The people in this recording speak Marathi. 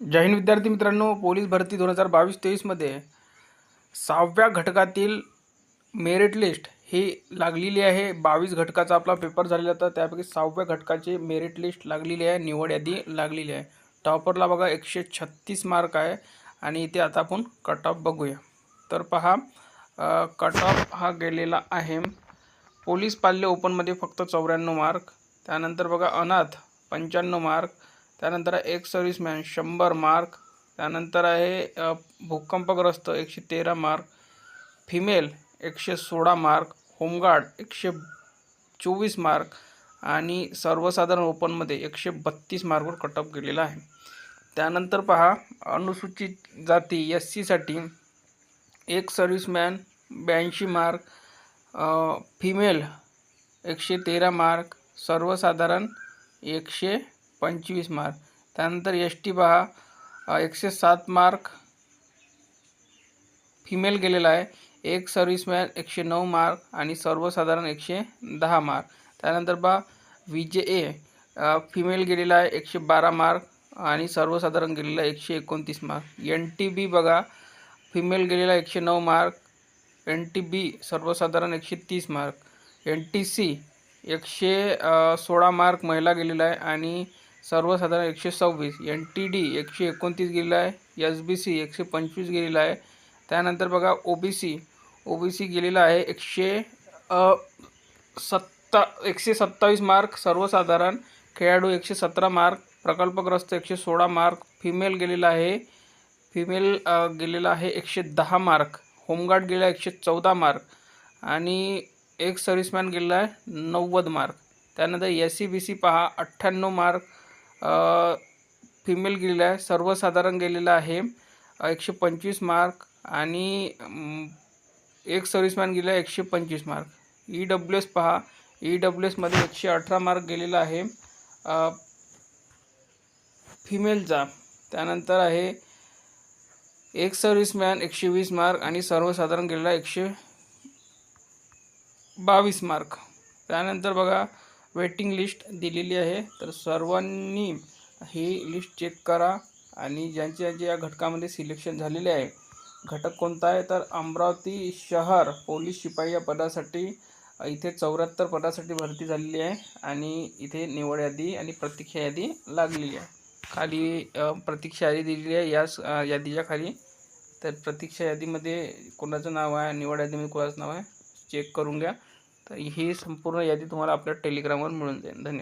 जय हिंद विद्यार्थी मित्रांनो पोलीस भरती दोन हजार बावीस तेवीसमध्ये सहाव्या घटकातील मेरिट लिस्ट ही लागलेली आहे. बावीस घटकाचा आपला पेपर झालेला होता. त्यापैकी सहाव्या घटकाची मेरिट लिस्ट लागलेली आहे. निवड यादी लागलेली आहे. टॉपरला बघा एकशे छत्तीस मार्क आहे. आणि इथे आता आपण कट ऑफ बघूया. तर पहा कट ऑफ हा गेलेला आहे. पोलीस पाल्य ओपनमध्ये फक्त चौऱ्याण्णव मार्क त्यानंतर बघा अनाथ पंच्याण्णव मार्क त्यानंतर एक सर्व्हिसमॅन शंभर मार्क त्यानंतर आहे भूकंपग्रस्त एकशे तेरा मार्क फिमेल एकशे सोळा मार्क होमगार्ड एकशे चोवीस मार्क आणि सर्वसाधारण ओपनमध्ये एकशे बत्तीस मार्कवर कटअप केलेला गेलेला आहे. त्यानंतर पहा अनुसूचित जाती एस सीसाठी एक सर्व्हिसमॅन ब्याऐंशी मार्क फिमेल एकशे तेरा मार्क सर्वसाधारण एकशे पंचवीस मार्क. त्यानंतर एस टी पहा एकशे सात मार्क फिमेल गेलेला आहे. एक सर्व्हिसमॅन एकशे नऊ मार्क आणि सर्वसाधारण एकशे दहा मार्क. त्यानंतर बा विजे जे ए फिमेल गेलेला आहे एकशे बारा मार्क आणि सर्वसाधारण गेलेला आहे एकशे एकोणतीस मार्क. एन टी बी बघा फिमेल गेलेला एकशे नऊ मार्क. एन टी बी सर्वसाधारण एकशे तीस मार्क. एन टी सी एकशे सोळा मार्क महिला गेलेला आहे आणि सर्वसाधारण एकशे सव्वीस एन टी डी एकशे एकोणतीस गेलेला आहे एस बी सी एकशे पंचवीस गेलेला आहे. त्यानंतर बघा O B C O B C गेलेला आहे एकशे सत्ता एकशे सत्तावीस मार्क सर्वसाधारण खेळाडू एकशे सतरा मार्क प्रकल्पग्रस्त एकशे सोळा मार्क फिमेल गेलेला आहे फिमेल गेलेला आहे एकशे दहा मार्क होमगार्ड गेलेला आहे एकशे चौदा मार्क आणि एक सर्व्हिसमॅन गेलेला आहे नव्वद मार्क. त्यानंतर एस सी बी सी पहा अठ्ठ्याण्णव मार्क फिमेल गेलेला आहे. सर्वसाधारण गेलेला आहे. एकशे पंचवीस मार्क आणि एक सर्व्हिसमॅन गेला आहे एकशे पंचवीस मार्क ई डब्ल्यू एस पहा. ई डब्ल्यू एसमध्ये एकशे अठरा मार्क गेलेला आहे. फिमेलचा त्यानंतर आहे एक सर्व्हिसमॅन एकशे वीस मार्क आणि सर्वसाधारण गेलेला एकशे बावीस मार्क त्यानंतर बघा वेटिंग लिस्ट दिलेली आहे. तर सर्वांनी ही लिस्ट चेक करा आणि ज्यांचे ज्यांचे या घटकामध्ये सिलेक्शन झालेले आहे. घटक कोणता आहे? तर अमरावती शहर पोलीस शिपाई या पदासाठी इथे चौऱ्याहत्तर पदासाठी भरती झालेली आहे आणि इथे निवड यादी आणि प्रतीक्षा यादी लागलेली आहे. खाली प्रतीक्षा यादी दिलेली आहे. याच यादीच्या खाली. तर प्रतीक्षा यादीमध्ये कोणाचं नाव आहे? निवड यादीमध्ये कोणाचं नाव आहे? चेक करून घ्या. तर ही संपूर्ण यादी तुम्हाला आपल्या टेलिग्रामवर मिळून जाईल. धन्यवाद.